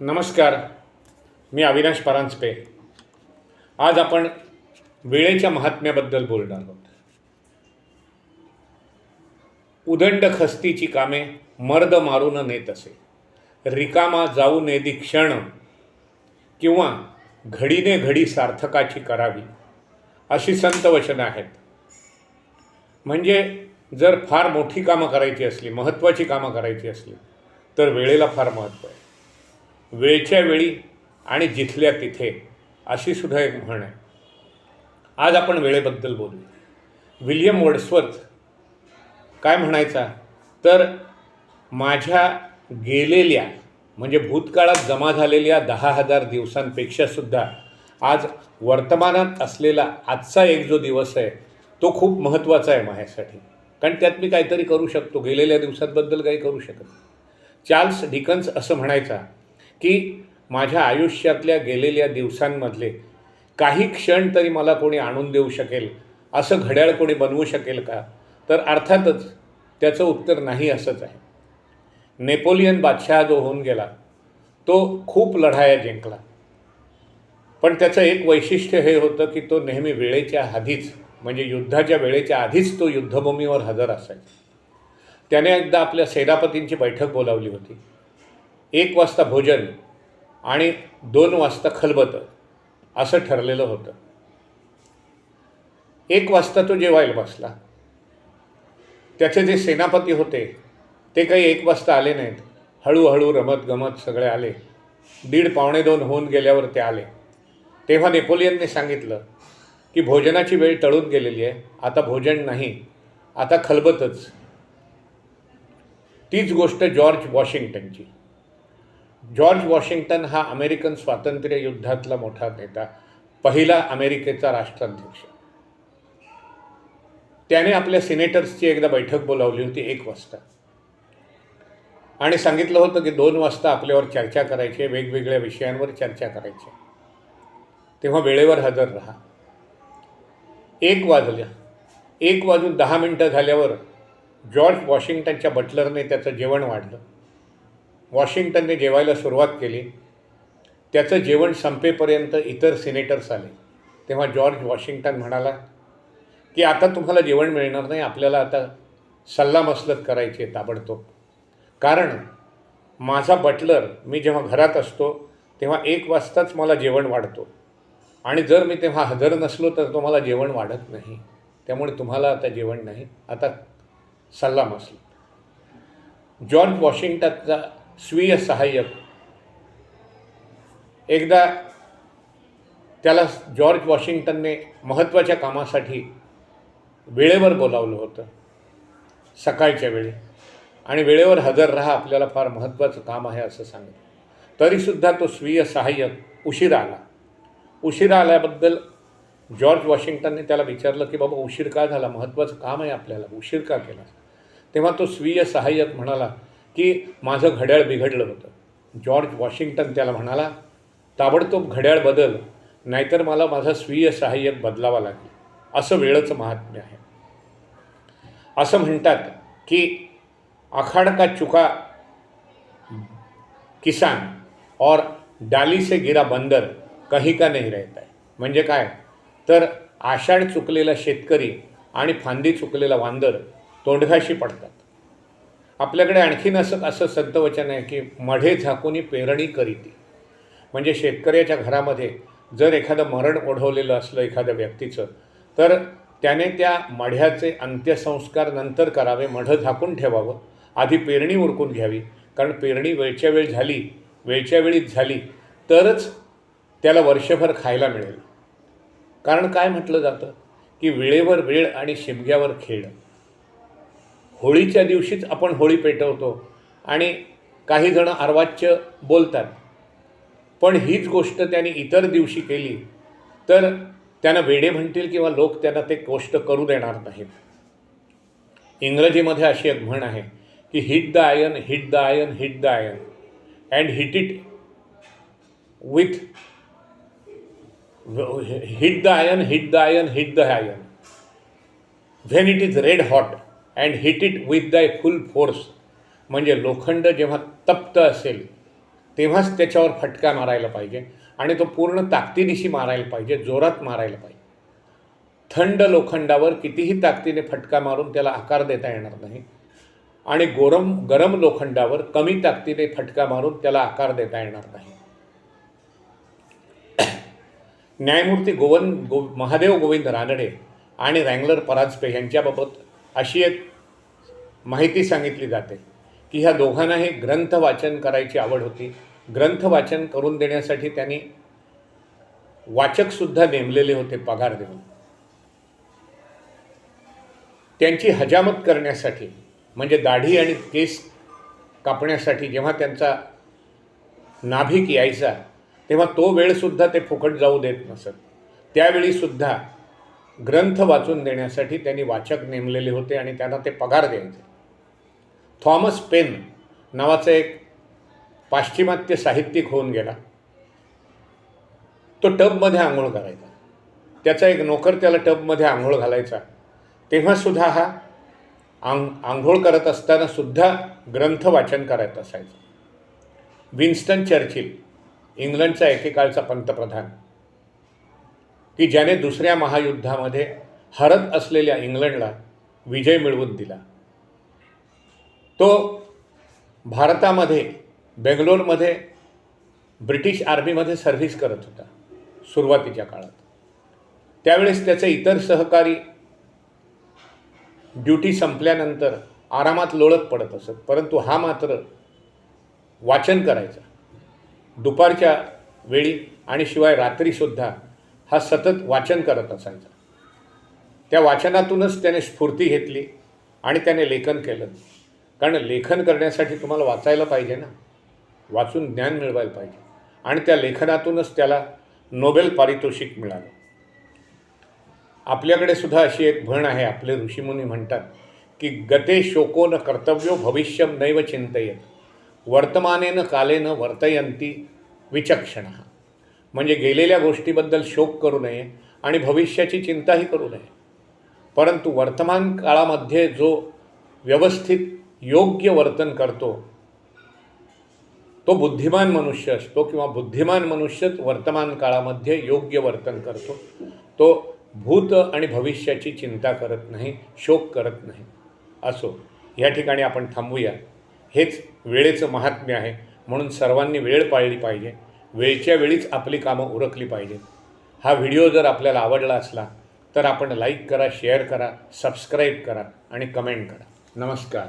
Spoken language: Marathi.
नमस्कार मी अविनाश परांजपे. आज आपण वेळेच्या महात्म्याबद्दल बोलणार आहोत. उदंड खस्तीची कामे मर्द मारून नेत असे. रिकामा जाऊ नेदी क्षण किंवा घडीने घडी सार्थकाची करावी अशी संत वचनं आहेत. म्हणजे जर फार मोठी कामं करायची असली महत्त्वाची कामं करायची असली तर वेळेला फार महत्त्व आहे. वेळच्या वेळी आणि जिथल्या तिथे अशी सुद्धा एक म्हण आहे. आज आपण वेळेबद्दल बोलू विल्यम वर्ड्सवर्थ काय म्हणायचा? तर माझ्या गेलेल्या म्हणजे भूतकाळात जमा झालेल्या दहा हजार दिवसांपेक्षा सुद्धा आज वर्तमानात असलेला आजचा एक जो दिवस आहे तो खूप महत्त्वाचा आहे माझ्यासाठी. कारण त्यात मी काहीतरी करू शकतो. गेलेल्या दिवसांबद्दल काही करू शकत नाही. चार्ल्स डिकन्स असं म्हणायचा की माझ्या आयुष्यातल्या गेलेल्या दिवसांमधले काही क्षण तरी मला कोणी आणून देऊ शकेल असं घड्याळ कोणी बनवू शकेल का? तर अर्थातच त्याचं उत्तर नाही असंच आहे. नेपोलियन बादशाह जो होऊन गेला तो खूप लढाया जिंकला. पण त्याचं एक वैशिष्ट्य हे होतं की तो नेहमी वेळेच्या आधीच म्हणजे युद्धाच्या वेळेच्या आधीच तो युद्धभूमीवर हजर असायचा. त्याने एकदा आपल्या सेनापतींची बैठक बोलावली होती. एक वाजता भोजन आणि दोन वाजता खलबतं असं ठरलेलं होतं. एक वाजता तो जेवायला बसला. त्याचे जे सेनापती होते ते काही एक वाजता आले नाहीत. हळूहळू रमत गमत सगळे आले. दीड पावणे दोन होऊन गेल्यावर ते आले. तेव्हा नेपोलियनने सांगितलं की भोजनाची वेळ टळून गेलेली आहे. आता भोजन नाही. आता खलबतच. तीच गोष्ट जॉर्ज वॉशिंग्टनची. जॉर्ज वॉशिंग्टन हा अमेरिकन स्वातंत्र्य युद्धातला मोठा नेता पहिला अमेरिकेचा राष्ट्राध्यक्ष. त्याने आपल्या सिनेटर्सची एकदा बैठक बोलावली होती एक वाजता. आणि सांगितलं होतं की दोन वाजता आपल्यावर चर्चा करायची आहे वेगवेगळ्या विषयांवर चर्चा करायची. आहे. तेव्हा वेळेवर हजर राहा. एक वाजल्या. एक वाजून दहा मिनटं झाल्यावर जॉर्ज वॉशिंग्टनच्या बटलरने त्याचं जेवण वाढलं. वॉशिंग्टनने जेवायला सुरुवात केली. त्याचं जेवण संपेपर्यंत इतर सिनेटर्स आले. तेव्हा जॉर्ज वॉशिंग्टन म्हणाला की आता तुम्हाला जेवण मिळणार नाही आपल्याला आता सल्लामसलत करायची आहे ताबडतोब. कारण माझा बटलर मी जेव्हा घरात असतो तेव्हा एक वाजताच मला जेवण वाढतो. आणि जर मी तेव्हा हजर नसलो तर तुम्हाला जेवण वाढत नाही. त्यामुळे तुम्हाला आता जेवण नाही. आता सल्लामसलत जॉर्ज वॉशिंग्टनचा स्वीय सहाय्यक. एकदा त्याला जॉर्ज वॉशिंग्टनने महत्त्वाच्या कामासाठी वेळेवर बोलावलं होतं सकाळच्या वेळी. आणि वेळेवर हजर राहा आपल्याला फार महत्त्वाचं काम आहे असं सांगितलं. तरीसुद्धा तो स्वीय सहाय्यक उशिरा आला. उशिरा आल्याबद्दल जॉर्ज वॉशिंग्टनने त्याला विचारलं की बाबा उशीर का झाला? महत्त्वाचं काम आहे आपल्याला. उशीर का केला? तेव्हा तो स्वीय सहाय्यक म्हणाला की माझं घड्याळ बिघडलं होतं. जॉर्ज वॉशिंग्टन त्याला म्हणाला ताबडतोब घड्याळ बदल नाहीतर मला माझा स्वीय सहाय्यक बदलावा लागेल. असं वेळचं महात्म्य आहे. असं म्हणतात की आखाड का चुका किसान और डाली से गिरा बंदर कही का नाही रहता आहे म्हणजे काय? तर आषाढ चुकलेला शेतकरी आणि फांदी चुकलेला वांदर तोंडघाशी पडतात. आपल्याकडे आणखीन असं असं संतवचन आहे की मढे झाकून पेरणी करीती. म्हणजे शेतकऱ्याच्या घरामध्ये जर एखादं मरण ओढवलेलं असलं एखाद्या व्यक्तीचं तर त्याने त्या मढ्याचे अंत्यसंस्कार नंतर करावे मढं झाकून ठेवावं. आधी पेरणी उरकून घ्यावी. कारण पेरणी वेळच्या वेळ झाली वेळच्या वेळीच झाली तरच त्याला वर्षभर खायला मिळेल. कारण काय म्हटलं जातं? की वेळेवर वेळ आणि शिमग्यावर खेळ. होळीच्या दिवशीच आपण होळी पेटवतो. आणि काही जण अर्वाच्य बोलतात. पण हीच गोष्ट त्याने इतर दिवशी केली तर त्यांना वेडे म्हणतील किंवा लोक त्यांना ते गोष्ट करू देणार नाहीत. इंग्रजीमध्ये अशी एक म्हण आहे की hit the iron hit the iron hit the iron and hit it with hit the iron hit the iron hit the iron when it is red hot and hit it with thy full force म्हणजे लोखंड जेव्हा तप्त असेल तेव्हाच त्याच्यावर फटका मारायला पाहिजे आणि तो पूर्ण ताकदीनिशी मारायला पाहिजे जोरात मारायला पाहिजे. थंड लोखंडावर कितीही ताकदीने फटका मारून त्याला आकार देता येणार नाही. आणि गोरम गरम लोखंडावर कमी ताकदीने फटका मारून त्याला आकार देता येणार नाही. न्यायमूर्ती गोवन गो महादेव गोविंद रानडे आणि रँगलर परांजपे यांच्याबाबत अशी एक माहिती सांगितली जाते की ह्या दोघांनाही ग्रंथ वाचन करायची आवड होती. ग्रंथ वाचन करून देण्यासाठी त्यांनी वाचकसुद्धा नेमलेले होते पगार देऊन. त्यांची हजामत करण्यासाठी म्हणजे दाढी आणि केस कापण्यासाठी जेव्हा त्यांचा नाभिक यायचा तेव्हा तो वेळसुद्धा ते फुकट जाऊ देत नसत. त्यावेळीसुद्धा ग्रंथ वाचून देण्यासाठी त्यांनी वाचक नेमलेले होते आणि त्यांना ते पगार द्यायचे. थॉमस पेन नावाचा एक पाश्चिमात्य साहित्यिक होऊन गेला. तो टबमध्ये आंघोळ करायचा. त्याचा एक नोकर त्याला टबमध्ये आंघोळ घालायचा. तेव्हासुद्धा हा आंग आंघोळ करत असताना सुद्धा ग्रंथ वाचन करत असायचं. विन्स्टन चर्चिल इंग्लंडचा एकेकाळचा पंतप्रधान. की ज्याने दुसऱ्या महायुद्धामध्ये हरत असलेल्या इंग्लंडला विजय मिळवून दिला. तो भारतामध्ये बेंगलोरमध्ये ब्रिटिश आर्मीमध्ये सर्व्हिस करत होता सुरुवातीच्या काळात. त्यावेळेस त्याचे इतर सहकारी ड्युटी संपल्यानंतर आरामात लोळत पडत असत परंतु हा मात्र वाचन करायचा. दुपारच्या वेळी आणि शिवाय रात्रीसुद्धा हा सतत वाचन करत असायचा. त्या वाचनातूनच त्याने स्फूर्ती घेतली आणि त्याने लेखन केलं. कारण लेखन करण्यासाठी तुम्हाला वाचायला पाहिजे ना. वाचून ज्ञान मिळवायला पाहिजे. आणि त्या लेखनातूनच त्याला नोबेल पारितोषिक मिळालं. आपल्याकडे सुद्धा अशी एक म्हण आहे आपले ऋषीमुनी म्हणतात की गते शोकोन कर्तव्यो भविष्यम नैव चिंतयत. वर्तमानेन कालेन वर्तयंती विचक्षण. म्हणजे गेलेल्या गोष्टीबद्दल शोक करू नये आणि भविष्याची चिंताही करू नये. परंतु वर्तमान काळामध्ये जो व्यवस्थित योग्य वर्तन करतो तो बुद्धिमान मनुष्य असतो किंवा बुद्धिमान मनुष्यच वर्तमान काळामध्ये योग्य वर्तन करतो तो भूत आणि भविष्याची चिंता करत नाही शोक करत नाही. असो या ठिकाणी आपण थांबूया. हेच वेळेचं महात्म्य आहे. म्हणून सर्वांनी वेळ पाळली पाहिजे. वेळच्या वेळीच आपली कामं उरकली पाहिजेत हा व्हिडिओ जर आपल्याला आवडला असला तर आपण लाईक करा शेअर करा सबस्क्राईब करा आणि कमेंट करा. नमस्कार.